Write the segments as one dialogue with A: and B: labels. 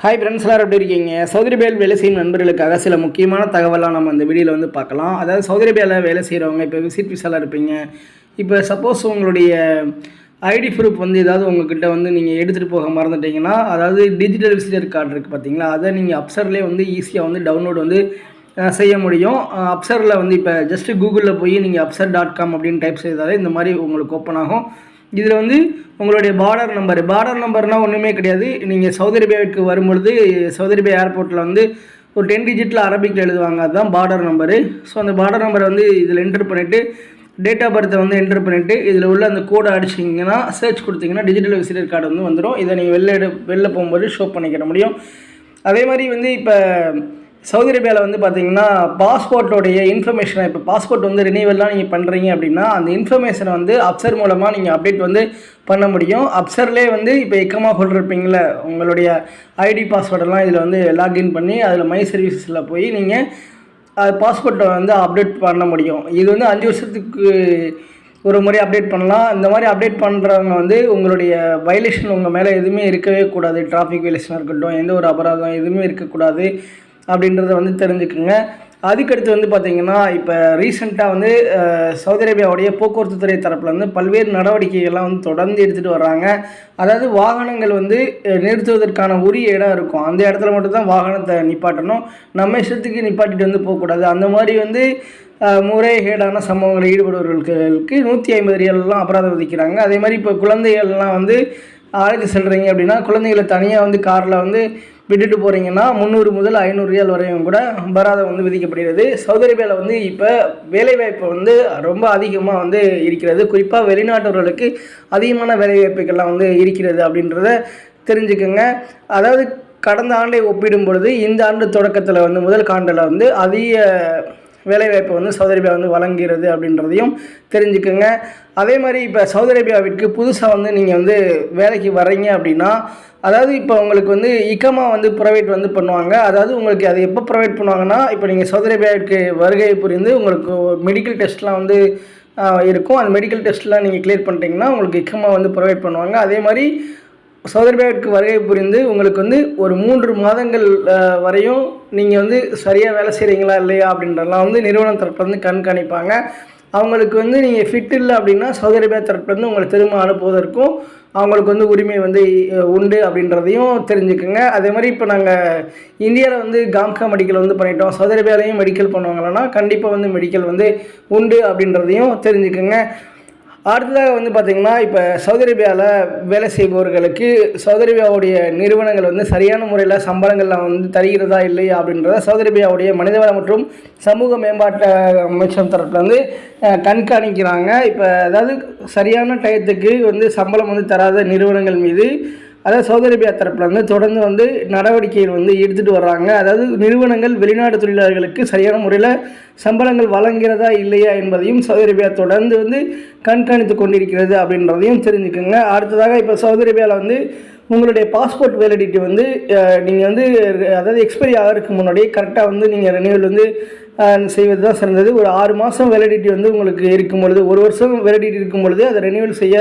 A: Hi friends எல்லாரும் எப்படி இருக்கீங்க? சவுதி அரேபியாவில் வேலை செய்யும் நண்பர்களுக்காக சில முக்கியமான தகவலாக நம்ம இந்த வீடியோவில் வந்து பார்க்கலாம். அதாவது சவுதி அரேபியாவில் வேலை செய்கிறவங்க இப்போ விசிட் விசாலாக இருப்பீங்க. இப்போ சப்போஸ் உங்களுடைய ஐடி ப்ரூஃப் வந்து ஏதாவது உங்ககிட்ட வந்து நீங்கள் எடுத்துகிட்டு போக மறந்துட்டீங்கன்னா அதாவது டிஜிட்டல் விசிட்டர் கார்டு இருக்குது பார்த்தீங்களா அதை நீங்கள் அப்சர்லேயே வந்து ஈஸியாக வந்து டவுன்லோட் வந்து செய்ய முடியும். அப்சரில் வந்து இப்போ ஜஸ்ட்டு கூகுளில் போய் நீங்கள் அப்சர் டாட் காம் அப்படின்னு டைப் செய்தாலே இந்த மாதிரி உங்களுக்கு ஓப்பன் ஆகும். இதில் வந்து உங்களுடைய பார்டர் நம்பர் பார்டர் நம்பர்னால் ஒன்றுமே கிடையாது. நீங்கள் சவுதி அரேபியாவுக்கு வரும்பொழுது சவுதி அரேபியா ஏர்போர்ட்டில் வந்து ஒரு டென் டிஜிட்டில் அரபிக்கில் எழுதுவாங்க. அதுதான் பார்டர் நம்பரு ஸோ அந்த பார்டர் நம்பரை வந்து இதில் என்டர் பண்ணிவிட்டு டேட் ஆஃப் பர்த்தை வந்து என்டர் பண்ணிவிட்டு இதில் உள்ள அந்த கோடை அடிச்சிங்கன்னா சர்ச் கொடுத்தீங்கன்னா டிஜிட்டல் விசிட்டர் கார்டு வந்து வந்துடும் இதை நீங்கள் வெளில எடு வெளில போகும்போது ஷோ பண்ணிக்கிற முடியும். அதே மாதிரி வந்து இப்போ சவுதி அரேபியாவில் வந்து பார்த்தீங்கன்னா பாஸ்போர்ட்டோடைய இன்ஃபர்மேஷனை இப்போ பாஸ்போர்ட் வந்து ரினியூவல்லாம் நீங்கள் பண்ணுறீங்க அப்படின்னா அந்த இன்ஃபர்மேஷனை வந்து அப்சர் மூலமாக நீங்கள் அப்டேட் வந்து பண்ண முடியும். அப்சர்லேயே வந்து இப்போ எக்கமாக ஹோல்டர் இருப்பீங்களே உங்களுடைய ஐடி பாஸ்வேர்டெல்லாம் இதில் வந்து லாக்இன் பண்ணி அதில் மை சர்வீசஸில் போய் நீங்கள் பாஸ்போர்ட்டை வந்து அப்டேட் பண்ண முடியும். இது வந்து அஞ்சு வருஷத்துக்கு ஒரு முறை அப்டேட் பண்ணலாம். இந்த மாதிரி அப்டேட் பண்ணுறவங்க வந்து உங்களுடைய வயலேஷன் உங்கள் மேலே எதுவுமே இருக்கவே கூடாது. டிராஃபிக் வயலேஷனாக இருக்கட்டும் எந்த ஒரு அபராதம் எதுவுமே இருக்கக்கூடாது. அப்படின்றத வந்து தெரிஞ்சுக்குங்க. அதுக்கடுத்து வந்து பார்த்திங்கன்னா இப்போ ரீசெண்டாக வந்து சவுதி அரேபியாவுடைய போக்குவரத்து துறை தரப்பில் வந்து பல்வேறு நடவடிக்கைகள்லாம் வந்து தொடர்ந்து எடுத்துகிட்டு வர்றாங்க. அதாவது வாகனங்கள் வந்து நிறுத்துவதற்கான உரிய இடம் இருக்கும். அந்த இடத்துல மட்டும்தான் வாகனத்தை நிப்பாட்டணும். நம்ம இஷ்டத்துக்கு நிப்பாட்டிட்டு வந்து போகக்கூடாது. அந்த மாதிரி வந்து முறைகேடான சம்பவங்களில் ஈடுபடுபவர்களுக்கு நூற்றி ஐம்பது ரியல்லாம் அபராதம் விதிக்கிறாங்க. அதே மாதிரி இப்போ குழந்தைகள்லாம் வந்து அழைத்து செல்கிறீங்க அப்படின்னா குழந்தைகளை தனியாக வந்து காரில் வந்து விட்டுட்டு போகிறீங்கன்னா முந்நூறு முதல் ஐநூறு ரியால் வரையும் கூட அபராதம் வந்து விதிக்கப்படுகிறது. சவுதி அரேபியாவில் வந்து இப்போ வேலைவாய்ப்பு வந்து ரொம்ப அதிகமாக வந்து இருக்கிறது. குறிப்பாக வெளிநாட்டவர்களுக்கு அதிகமான வேலைவாய்ப்புகள்லாம் வந்து இருக்கிறது அப்படின்றத தெரிஞ்சுக்கோங்க. அதாவது கடந்த ஆண்டை ஒப்பிடும் பொழுது இந்த ஆண்டு தொடக்கத்தில் வந்து முதல் காண்டில் வந்து அதிக வேலைவாய்ப்பு வந்து சவுதி அரேபியா வந்து வழங்குகிறது அப்படின்றதையும் தெரிஞ்சுக்கோங்க. அதே மாதிரி இப்போ சவுதி அரேபியாவிற்கு புதுசாக வந்து நீங்கள் வந்து வேலைக்கு வர்றீங்க அப்படின்னா அதாவது இப்போ உங்களுக்கு வந்து இக்கமா வந்து ப்ரொவைட் வந்து பண்ணுவாங்க. அதாவது உங்களுக்கு அது எப்போ ப்ரொவைட் பண்ணுவாங்கன்னா இப்போ நீங்கள் சவுதி அரேபியாவிற்கு வருகை புரிந்து உங்களுக்கு மெடிக்கல் டெஸ்ட்லாம் வந்து இருக்கும். அந்த மெடிக்கல் டெஸ்ட்லாம் நீங்கள் கிளியர் பண்ணிட்டீங்கன்னா உங்களுக்கு இக்கமா வந்து ப்ரொவைட் பண்ணுவாங்க. அதே மாதிரி சவுதி வருகை புரிந்து உங்களுக்கு வந்து ஒரு மூன்று மாதங்கள் வரையும் நீங்கள் வந்து சரியாக வேலை செய்கிறீங்களா இல்லையா அப்படின்றலாம் வந்து நிறுவனம் தரப்புலேருந்து கண்காணிப்பாங்க. அவங்களுக்கு வந்து நீங்கள் ஃபிட் இல்லை அப்படின்னா சவுதி அரேபியா தரப்புலேருந்து உங்களை திரும்ப அனுப்புவதற்கும் அவங்களுக்கு வந்து உரிமை வந்து உண்டு அப்படின்றதையும் தெரிஞ்சுக்குங்க. அதே மாதிரி இப்போ நாங்கள் இந்தியாவில் வந்து காம்கா மெடிக்கல் வந்து பண்ணிட்டோம். சவுதி அரேபியாலையும் மெடிக்கல் பண்ணுவாங்களன்னா கண்டிப்பாக வந்து மெடிக்கல் வந்து உண்டு அப்படின்றதையும் தெரிஞ்சுக்குங்க. அடுத்ததாக வந்து பார்த்திங்கன்னா இப்போ சவுதி அரேபியாவில் வேலை செய்பவர்களுக்கு சவுதி அரேபியாவுடைய நிறுவனங்கள் வந்து சரியான முறையில் சம்பளங்கள்லாம் வந்து தருகிறதா இல்லையா அப்படின்றத சவுதி அரேபியாவுடைய மனிதவள மற்றும் சமூக மேம்பாட்டு அமைச்சர் தரப்பில் வந்து கண்காணிக்கிறாங்க. இப்போ அதாவது சரியான டயத்துக்கு வந்து சம்பளம் வந்து தராத நிறுவனங்கள் மீது அதாவது சவுதி அரேபியா தரப்பில் வந்து தொடர்ந்து வந்து நடவடிக்கைகள் வந்து எடுத்துகிட்டு வர்றாங்க. அதாவது நிறுவனங்கள் வெளிநாட்டு தொழிலாளர்களுக்கு சரியான முறையில் சம்பளங்கள் வழங்குகிறதா இல்லையா என்பதையும் சவுதி அரேபியா தொடர்ந்து வந்து கண்காணித்து கொண்டிருக்கிறது அப்படின்றதையும் தெரிஞ்சுக்கோங்க. அடுத்ததாக இப்போ சவுதி அரேபியாவில் வந்து உங்களுடைய பாஸ்போர்ட் வேலிடிட்டி வந்து நீங்கள் வந்து அதாவது எக்ஸ்பைரி ஆகிறதுக்கு முன்னாடியே கரெக்டாக வந்து நீங்கள் ரெனியூவல் வந்து செய்வது தான் சிறந்தது. ஒரு ஆறு மாதம் வேலிடிட்டி வந்து உங்களுக்கு இருக்கும் பொழுது ஒரு வருஷம் வேலிடிட்டி இருக்கும் பொழுது அதை ரெனியூவல் செய்ய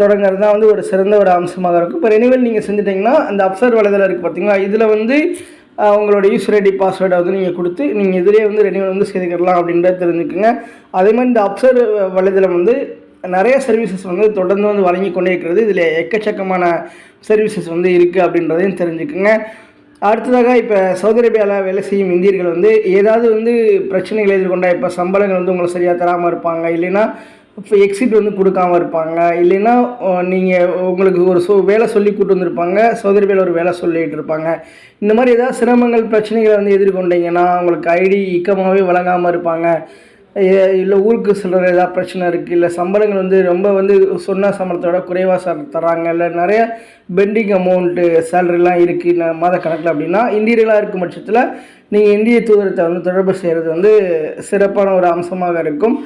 A: தொடங்குறது தான் வந்து ஒரு சிறந்த ஒரு அம்சமாக இருக்கும். இப்போ ரெனிவல் நீங்கள் செஞ்சுட்டிங்கன்னா அந்த அப்சர் வலைதளம் இருக்குது பார்த்தீங்களா இதில் வந்து உங்களோட யூசர் ஐடி பாஸ்வேர்டை வந்து நீங்கள் கொடுத்து நீங்கள் இதிலே வந்து ரெனிவல் வந்து செய்துக்கலாம் அப்படின்றத தெரிஞ்சுக்குங்க. அதே மாதிரி இந்த அப்சர் வலைதளம் வந்து நிறைய சர்வீசஸ் வந்து தொடர்ந்து வந்து வழங்கி கொண்டே இருக்கிறது. இதில் எக்கச்சக்கமான சர்வீசஸ் வந்து இருக்குது அப்படின்றதையும் தெரிஞ்சுக்குங்க. அடுத்ததாக இப்போ சவுதி அரேபியாவில் வேலை செய்யும் இந்தியர்கள் வந்து ஏதாவது வந்து பிரச்சனைகள் எதிர்கொண்டால் இப்போ சம்பளங்கள் வந்து உங்களை சரியாக தராமல் இருப்பாங்க இல்லைன்னா எக்ஸிட் வந்து கொடுக்காம இருப்பாங்க. இல்லைன்னா நீங்கள் உங்களுக்கு ஒரு சோ வேலை சொல்லி கூட்டு வந்திருப்பாங்க. சவுதி வேலை ஒரு வேலை சொல்லிகிட்டு இருப்பாங்க. இந்த மாதிரி ஏதாவது சிரமங்கள் பிரச்சனைகளை வந்து எதிர்கொண்டீங்கன்னா உங்களுக்கு ஐடி இக்கமாகவே வழங்காமல் இருப்பாங்க. இல்லை ஊருக்கு செல்கிற ஏதாவது பிரச்சனை இருக்குது இல்லை சம்பளங்கள் வந்து ரொம்ப வந்து சொன்ன சம்பளத்தோட குறைவாக சார் தராங்க இல்லை நிறைய பெண்டிங் அமௌண்ட்டு சேலரிலாம் இருக்குது மாத கணக்கில் அப்படின்னா இந்தியர்களாக இருக்கும் பட்சத்தில் நீங்கள் இந்திய தூதரத்தை வந்து தொடர்பு செய்கிறது வந்து சிறப்பான ஒரு அம்சமாக இருக்கும்.